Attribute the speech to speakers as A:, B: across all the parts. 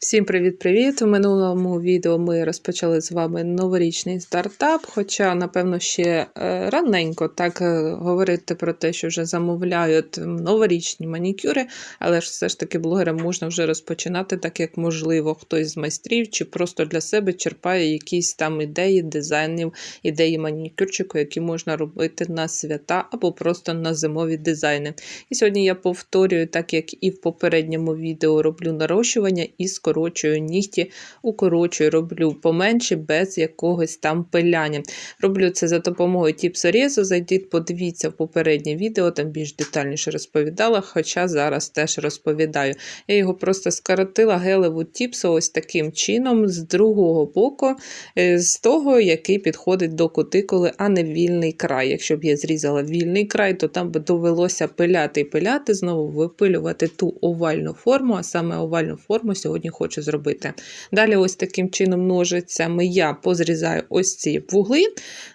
A: Всім привіт-привіт! У минулому відео ми розпочали з вами новорічний стартап. Хоча, напевно, ще е, раненько так е, говорити про те, що вже замовляють новорічні манікюри, але ж все ж таки блогерам можна вже розпочинати, так як можливо, хтось з майстрів чи просто для себе черпає якісь там ідеї, дизайнів, ідеї манікюрчику, які можна робити на свята або просто на зимові дизайни. І сьогодні я повторюю, так як і в попередньому відео роблю нарощування і скорочую нігті, укорочую, роблю поменше, без якогось там пиляння. Роблю це за допомогою тіпсорізу. Зайдіть, подивіться в попереднє відео, там більш детальніше розповідала, хоча зараз теж розповідаю. Я його просто скоротила гелеву тіпсу ось таким чином, з другого боку, е, з того, який підходить до кутикули, а не вільний край. Якщо б я зрізала вільний край, то там би довелося пиляти і пиляти, знову випилювати ту овальну форму, а саме овальну форму сьогодні хочу зробити. Далі, ось таким чином, ножицями я позрізаю ось ці вугли,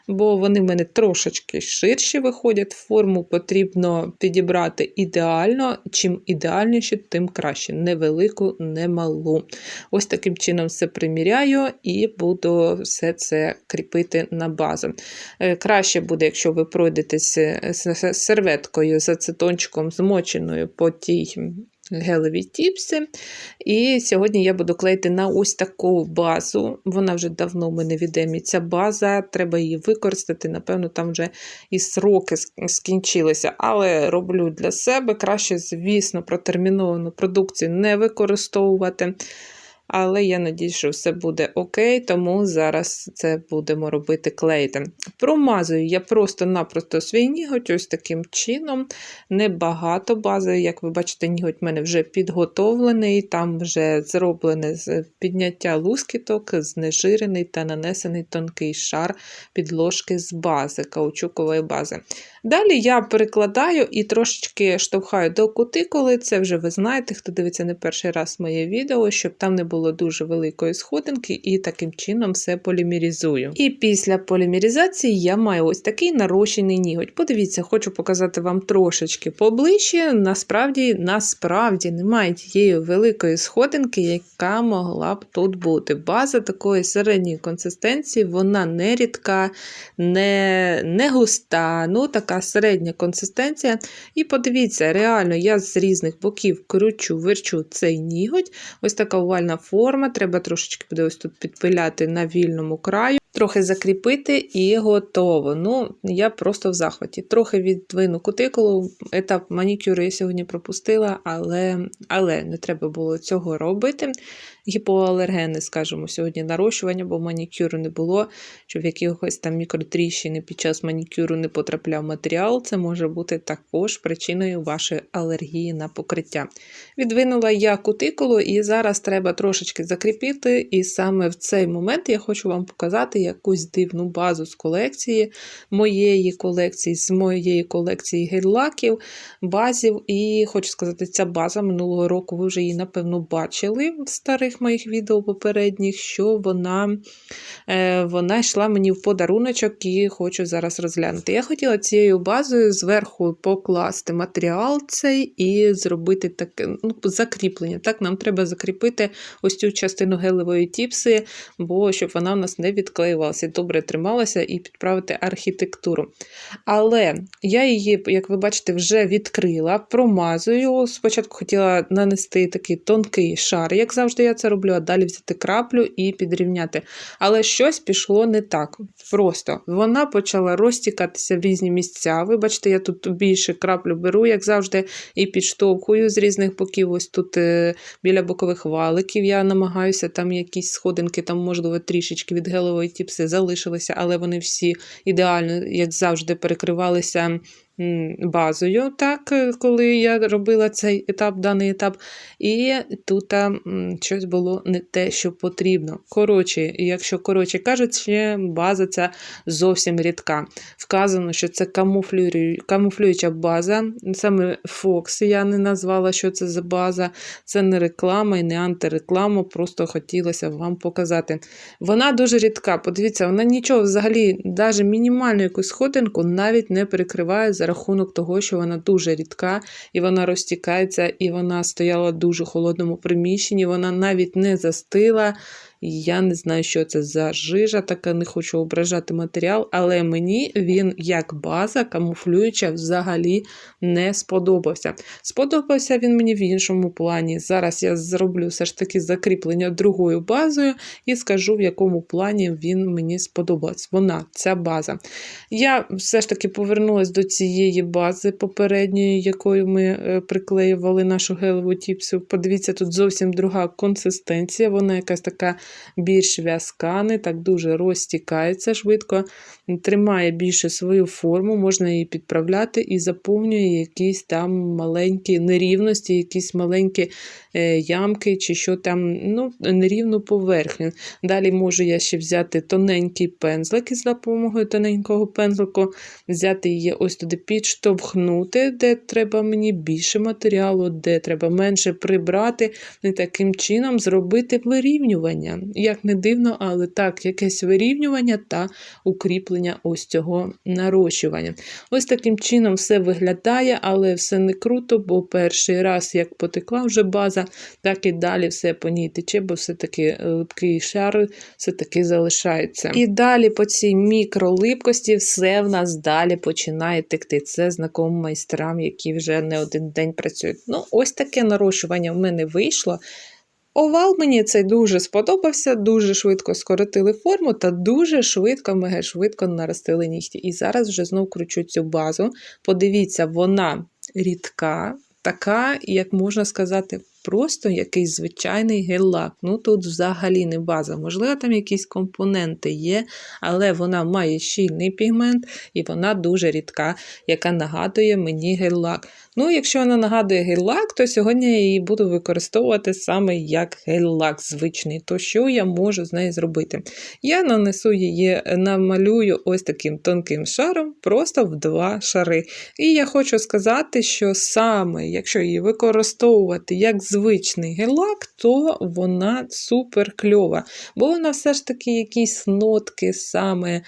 A: бо вони в мене трошечки ширші виходять. Форму потрібно підібрати ідеально. Чим ідеальніше, тим краще. Не велику, не малу. Ось таким чином все приміряю і буду все це кріпити на базу. Е, Краще буде, якщо ви пройдетесь з серветкою з ацетончиком змоченою по тій гелеві тіпси. І сьогодні я буду клеїти на ось таку базу. Вона вже давно в мене відомі. Ця база, треба її використати. Напевно, там вже і сроки скінчилися. Але роблю для себе краще, звісно, протерміновану продукцію не використовувати. Але я надію, що все буде окей, тому зараз це будемо робити клеїти. Промазую я просто-напросто свій ніготь, ось таким чином. Небагато бази. Як ви бачите, ніготь в мене вже підготовлений, там вже зроблене підняття лускіток, знежирений та нанесений тонкий шар підложки з бази, каучукової бази. Далі я перекладаю і трошечки штовхаю до кутикули. Це вже ви знаєте, хто дивиться не перший раз моє відео, щоб там не було дуже великої сходинки, і таким чином все полімерізую. І після полімерізації я маю ось такий нарощений ніготь. Подивіться, хочу показати вам трошечки поближче. Насправді, насправді немає тієї великої сходинки, яка могла б тут бути. База такої середньої консистенції, вона не рідка, не, не густа, ну така середня консистенція. І подивіться, реально я з різних боків кручу, верчу цей ніготь. Ось така овальна форма. Треба трошечки буде ось тут підпиляти на вільному краю. Трохи закріпити і готово. Ну, я просто в захваті. Трохи відвину кутикулу. Етап манікюру я сьогодні пропустила, але але не треба було цього робити. Гіпоалергени, скажімо, сьогодні нарощування, бо манікюру не було, щоб якихось там мікротріщини під час манікюру не потрапляв матеріал. Це може бути також причиною вашої алергії на покриття. Відвинула я кутикулу, і зараз треба трошечки закріпити. І саме в цей момент я хочу вам показати якусь дивну базу з колекції, моєї колекції, з моєї колекції гель-лаків, базів. І хочу сказати, ця база минулого року ви вже її, напевно, бачили в старих моїх відео попередніх, що вона е, вона йшла мені в подаруночок і хочу зараз розглянути. Я хотіла цією базою зверху покласти матеріал цей і зробити таке ну, закріплення. Так, Нам треба закріпити ось цю частину гелевої тіпси, бо щоб вона в нас не відклеювалася, добре трималася і підправити архітектуру. Але я її, як ви бачите, вже відкрила, промазую. Спочатку хотіла нанести такий тонкий шар, як завжди, я це роблю, а далі взяти краплю і підрівняти. Але щось пішло не так. Просто вона почала розтікатися в різні місця. Вибачте, я тут більше краплю беру, як завжди, і підштовхую з різних боків. Ось тут е, біля бокових валиків я намагаюся, там якісь сходинки, там, можливо, трішечки від гелової тіпси залишилися, але вони всі ідеально, як завжди, перекривалися базою, так, е, коли я робила цей етап, даний етап, і тут щось було не те, що потрібно. Коротше, якщо коротше кажучи, база ця зовсім рідка. Вказано, що це камуфлююча база. Саме Fox я не назвала, що це за база. Це не реклама і не антиреклама, просто хотілося вам показати. Вона дуже рідка. Подивіться, вона нічого взагалі, навіть мінімальну якусь сходинку навіть не перекриває за рахунок того, що вона дуже рідка і вона розтікається, і вона стояла в дуже холодному приміщенні, вона навіть не застила. Я не знаю, що це за жижа, така не хочу ображати матеріал, але мені він як база камуфлююча взагалі не сподобався. Сподобався він мені в іншому плані. Зараз я зроблю все ж таки закріплення другою базою і скажу, в якому плані він мені сподобався. Вона, ця база. Я все ж таки повернулася до цієї бази попередньої, якою ми е, приклеювали нашу гелеву тіпсу. Подивіться, тут зовсім друга консистенція, вона якась така більш в'язка, не так дуже розтікається швидко, тримає більше свою форму, можна її підправляти і заповнює якісь там маленькі нерівності, якісь маленькі е, ямки, чи що там, ну, нерівну поверхню. Далі можу я ще взяти тоненький пензлик із допомогою тоненького пензлику, взяти її ось туди, підштовхнути, де треба мені більше матеріалу, де треба менше прибрати, і таким чином зробити вирівнювання. Як не дивно, але так, якесь вирівнювання та укріплення ось цього нарощування. Ось таким чином все виглядає, але все не круто, бо перший раз, як потекла вже база, так і далі все по ній тече, бо все-таки липкий шар все-таки залишається. І далі по цій мікролипкості все в нас далі починає текти. Це знакомо майстрам, які вже не один день працюють. Ну, ось таке нарощування в мене вийшло. Овал мені цей дуже сподобався, дуже швидко скоротили форму та дуже швидко, мега швидко наростили нігті. І зараз вже знов кручу цю базу. Подивіться, вона рідка, така, як можна сказати, просто якийсь звичайний гель-лак. Ну тут взагалі не база. Можливо, там якісь компоненти є, але вона має щільний пігмент і вона дуже рідка, яка нагадує мені гель-лак. Ну, якщо вона нагадує гель-лак, то сьогодні я її буду використовувати саме як гель-лак звичний. То що я можу з нею зробити? Я нанесу її, намалюю ось таким тонким шаром, просто в два шари. І я хочу сказати, що саме, якщо її використовувати як звичний гель-лак, то вона супер кльова. Бо вона все ж таки якісь нотки саме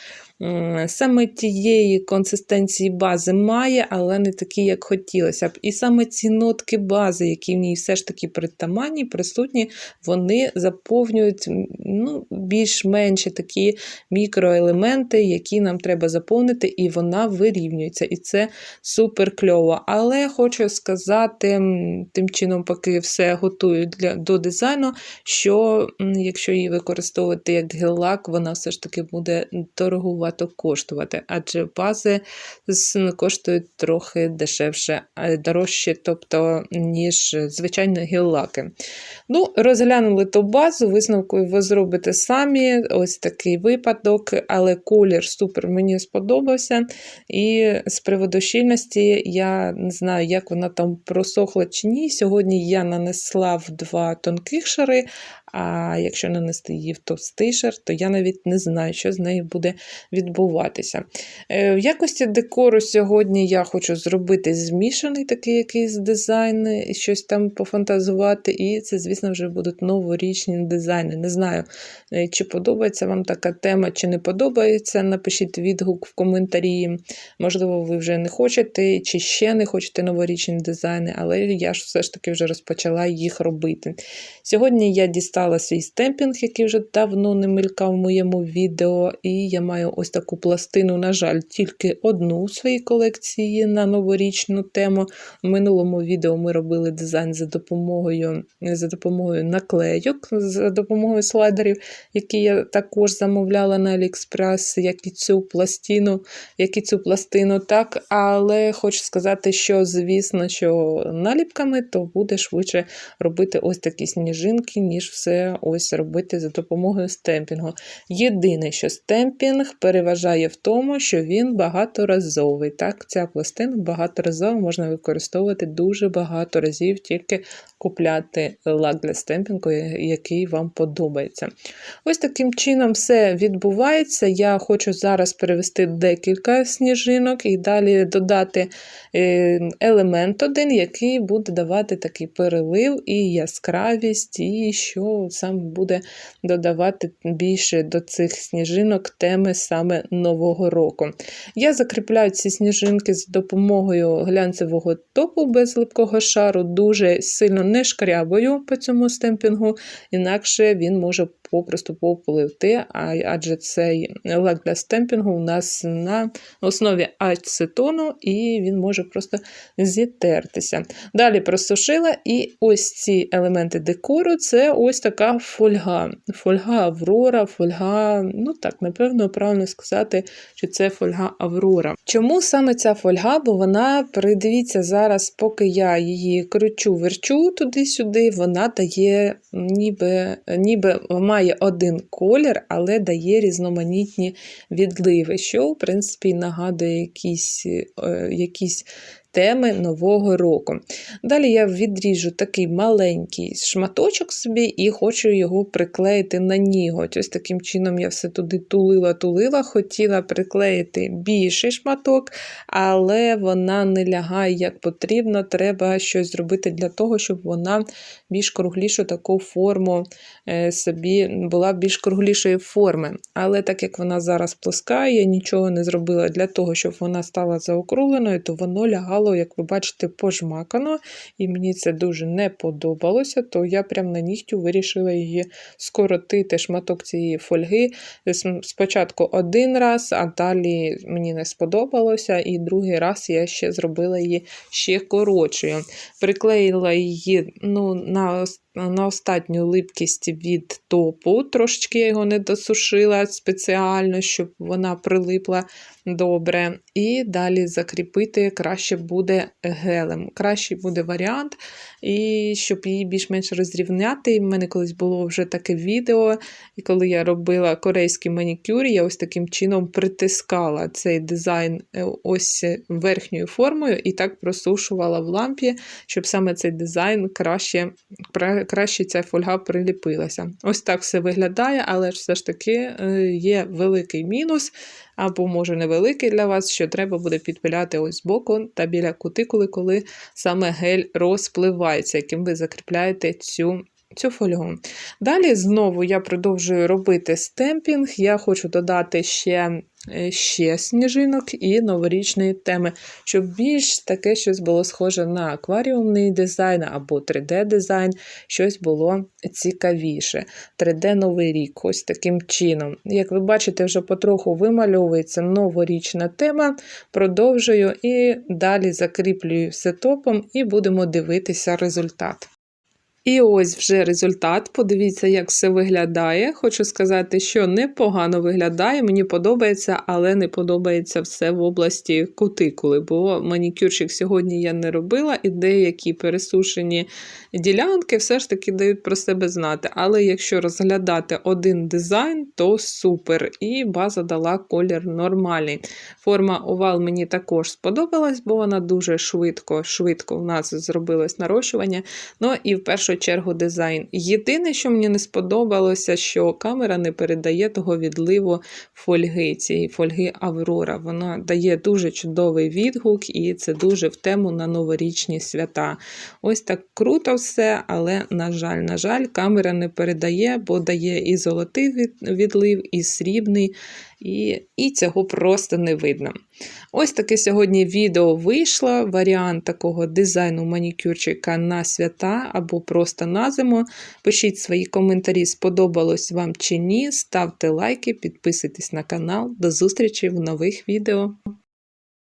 A: саме тієї консистенції бази має, але не такі, як хотілося б. І саме ці нотки бази, які в ній все ж таки притаманні, присутні, вони заповнюють ну, більш-менші такі мікроелементи, які нам треба заповнити, і вона вирівнюється. І це супер кльово. Але хочу сказати, тим чином, поки все готую для, до дизайну, що якщо її використовувати як гель-лак, вона все ж таки буде дорогувати багато коштувати, адже бази коштують трохи дешевше, дорожче, тобто, ніж звичайні гель-лаки. Ну, Розглянули ту базу, висновку ви зробите самі. Ось такий випадок, але колір супер мені сподобався. І з приводу щільності я не знаю, як вона там просохла чи ні. Сьогодні я нанесла в два тонких шари, а якщо нанести її в товстий шар, то я навіть не знаю, що з нею буде відбуватися. Е, в якості декору сьогодні я хочу зробити змішаний такий якийсь дизайн, щось там пофантазувати. І це, звісно, вже будуть новорічні дизайни. Не знаю, е, чи подобається вам така тема, чи не подобається. Напишіть відгук в коментарі. Можливо, ви вже не хочете, чи ще не хочете новорічні дизайни, але я ж все ж таки вже розпочала їх робити. Сьогодні я дістала свій стемпінг, який вже давно не мелькав в моєму відео. І я маю ось таку пластину, на жаль, тільки одну у своїй колекції на новорічну тему. В минулому відео ми робили дизайн за допомогою за допомогою наклейок, за допомогою слайдерів, які я також замовляла на Aliexpress, як і цю пластину, як і цю пластину. так. Але хочу сказати, що, звісно, що наліпками то буде швидше робити ось такі сніжинки, ніж все ось робити за допомогою стемпінгу. Єдине, що стемпінг переважає в тому, що він багаторазовий. Так, Ця пластина багаторазово можна використовувати дуже багато разів, тільки купляти лак для стемпінгу, який вам подобається. Ось таким чином все відбувається. Я хочу зараз перевести декілька сніжинок і далі додати е, елемент один, який буде давати такий перелив, і яскравість, і що саме буде додавати більше до цих сніжинок теми саме Нового року. Я закріпляю ці сніжинки з допомогою глянцевого топу без липкого шару, дуже сильно не шкрябою по цьому стемпінгу, інакше він може попросту попливти, а- адже цей лак для стемпінгу у нас на основі ацетону, і він може просто зітертися. Далі просушила, і ось ці елементи декору це ось така фольга. Фольга Аврора, фольга, ну так, напевно, правильно сказати, що це фольга Аврора. Чому саме ця фольга? Бо вона, придивіться зараз, поки я її кручу, верчу туди-сюди, вона дає ніби, ніби має один колір, але дає різноманітні відливи, що, в принципі, нагадує якісь, е, якісь теми Нового року. Далі я відріжу такий маленький шматочок собі і хочу його приклеїти на ніготь. Ось таким чином я все туди тулила-тулила, хотіла приклеїти більший шматок, але вона не лягає як потрібно. Треба щось зробити для того, щоб вона більш круглішу таку форму е, собі була більш круглішої форми. Але так як вона зараз плоска, я нічого не зробила для того, щоб вона стала заокругленою, то воно лягало, як ви бачите, пожмакано, і мені це дуже не подобалося, то я прям на нігтю вирішила її скоротити шматок цієї фольги. Спочатку один раз, а далі мені не сподобалося, і другий раз я ще зробила її ще коротшою. Приклеїла її ну, на, на остатню липкість від топу. Трошечки я його не досушила спеціально, щоб вона прилипла добре. І далі закріпити краще буде гелем. Кращий буде варіант, і щоб її більш-менш розрівняти. У мене колись було вже таке відео, і коли я робила корейський манікюр, я ось таким чином притискала цей дизайн е, ось верхньою формою і так просушувала в лампі, щоб саме цей дизайн краще, краще ця фольга приліпилася. Ось так все виглядає, але ж все ж таки е, є великий мінус, або може невеликий для вас, що треба буде підпиляти ось збоку та біля кутикули, коли саме гель розпливається, яким ви закріпляєте цю. Цю фольгу. Далі знову я продовжую робити стемпінг. Я хочу додати ще, е, ще сніжинок і новорічної теми, щоб більш таке щось було схоже на акваріумний дизайн або 3D-дизайн, щось було цікавіше. 3D Новий рік, ось таким чином. Як ви бачите, вже потроху вимальовується новорічна тема. Продовжую і далі закріплюю все топом, і будемо дивитися результат. І ось вже результат. Подивіться, як все виглядає. Хочу сказати, що непогано виглядає. Мені подобається, але не подобається все в області кутикули, бо манікюрчик сьогодні я не робила, і деякі пересушені ділянки все ж таки дають про себе знати. Але якщо розглядати один дизайн, то супер. І база дала колір нормальний. Форма овал мені також сподобалась, бо вона дуже швидко, швидко в нас зробилось нарощування. Ну і в першу чергу дизайн. Єдине, що мені не сподобалося, що камера не передає того відливу фольги, цієї фольги Аврора. Вона дає дуже чудовий відгук, і це дуже в тему на новорічні свята. Ось так круто все, але, на жаль, на жаль, камера не передає, бо дає і золотий відлив, і срібний, і, і цього просто не видно. Ось таке сьогодні відео вийшло. Варіант такого дизайну манікюрчика на свята або просто на зиму. Пишіть свої коментарі, сподобалось вам чи ні. Ставте лайки, підписуйтесь на канал. До зустрічі в нових відео.